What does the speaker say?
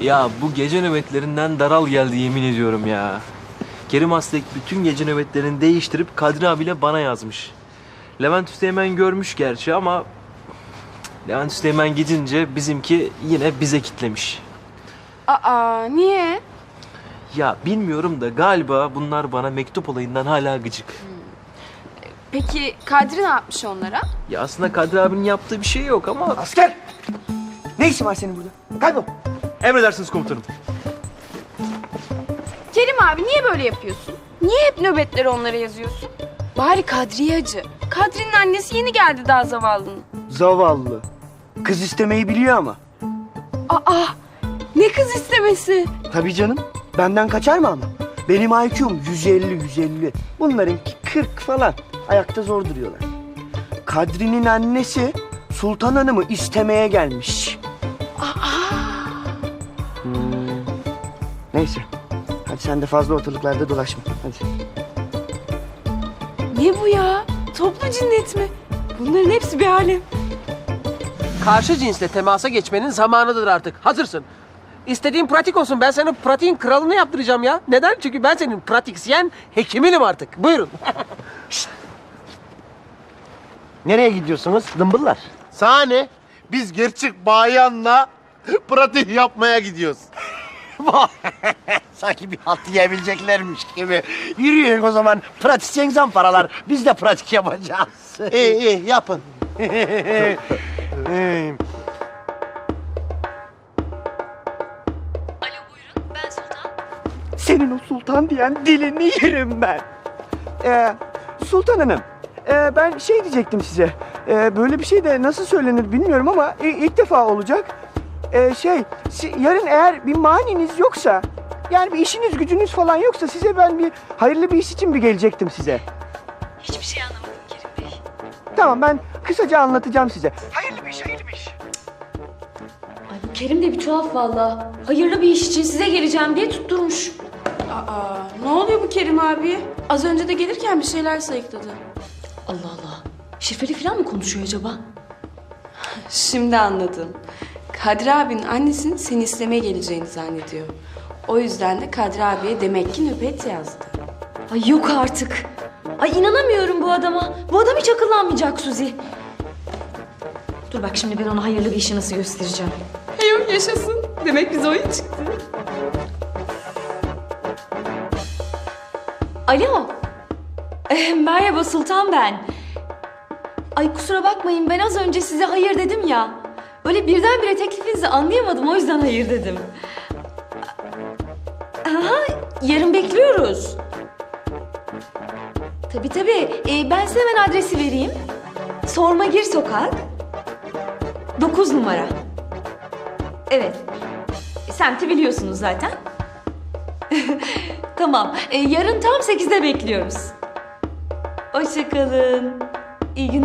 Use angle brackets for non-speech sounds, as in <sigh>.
Ya bu gece nöbetlerinden daral geldi yemin ediyorum ya. Kerim Aslek bütün gece nöbetlerini değiştirip Kadri abiyle bana yazmış. Levent Üsteğmen görmüş gerçi ama Levent Üsteğmen gidince bizimki yine bize kitlemiş. Aa niye? Ya bilmiyorum da galiba bunlar bana mektup olayından hala gıcık. Peki Kadri ne yapmış onlara? Ya aslında Kadri abinin yaptığı bir şey yok ama... Asker! Ne işin var senin burada? Kaybol. Emredersiniz komutanım. Kerim abi niye böyle yapıyorsun? Niye hep nöbetleri onlara yazıyorsun? Bari Kadriye acı. Kadri'nin annesi yeni geldi daha zavallının. Zavallı. Kız istemeyi biliyor ama. Aa ne kız istemesi? Tabii canım. Benden kaçar mı ama? Benim IQ'm 150 150. Bunlarınki 40 falan. Ayakta zor duruyorlar. Kadri'nin annesi Sultan Hanım'ı istemeye gelmiş. Hmm. Neyse. Hadi sen de fazla ortalıklarda dolaşma. Hadi. Ne bu ya? Toplu cinnet mi? Bunların hepsi bir alem. Karşı cinsle temasa geçmenin zamanıdır artık. Hazırsın. İstediğin pratik olsun. Ben senin pratiğin kralını yaptıracağım ya. Neden? Çünkü ben senin pratiksiyen hekiminim artık. Buyurun. <laughs> Nereye gidiyorsunuz dımbıllar? Sahne biz gerçek bayanla pratik yapmaya gidiyoruz. <laughs> Sanki bir halt yiyebileceklermiş gibi. Yürüyün o zaman pratisyen zamparalar. Biz de pratik yapacağız. <laughs> iyi iyi yapın. Senin o sultan diyen dilini yerim ben. Ee, sultan hanım, e, ben şey diyecektim size. Ee, böyle bir şey de nasıl söylenir bilmiyorum ama i- ilk defa olacak. Ee, şey, si- yarın eğer bir maniniz yoksa, yani bir işiniz gücünüz falan yoksa size ben bir hayırlı bir iş için bir gelecektim size. Hiçbir şey anlamadım Kerim Bey. Tamam ben kısaca anlatacağım size. Hayırlı bir iş, hayırlı bir iş. Ay bu Kerim de bir tuhaf valla. Hayırlı bir iş için size geleceğim diye tutturmuş. Aa ne oluyor bu Kerim abi? Az önce de gelirken bir şeyler sayıkladı. Allah Allah. Şifreli falan mı konuşuyor acaba? Şimdi anladım. Kadri abinin annesinin seni istemeye geleceğini zannediyor. O yüzden de Kadri abiye demek ki nöbet yazdı. Ay yok artık. Ay inanamıyorum bu adama. Bu adam hiç akıllanmayacak Suzi. Dur bak şimdi ben ona hayırlı bir işi nasıl göstereceğim. Yok yaşasın. Demek biz oyun çıktı. Alo. Eh, merhaba Sultan ben. Ay kusura bakmayın ben az önce size hayır dedim ya. Böyle birdenbire teklifinizi anlayamadım o yüzden hayır dedim. Aha, yarın bekliyoruz. Tabii tabii. Ee, ben size hemen adresi vereyim. Sorma Gir Sokak. 9 numara. Evet. Semti biliyorsunuz zaten. <laughs> Tamam. Ee, yarın tam 8'de bekliyoruz. Hoşçakalın. İyi günler.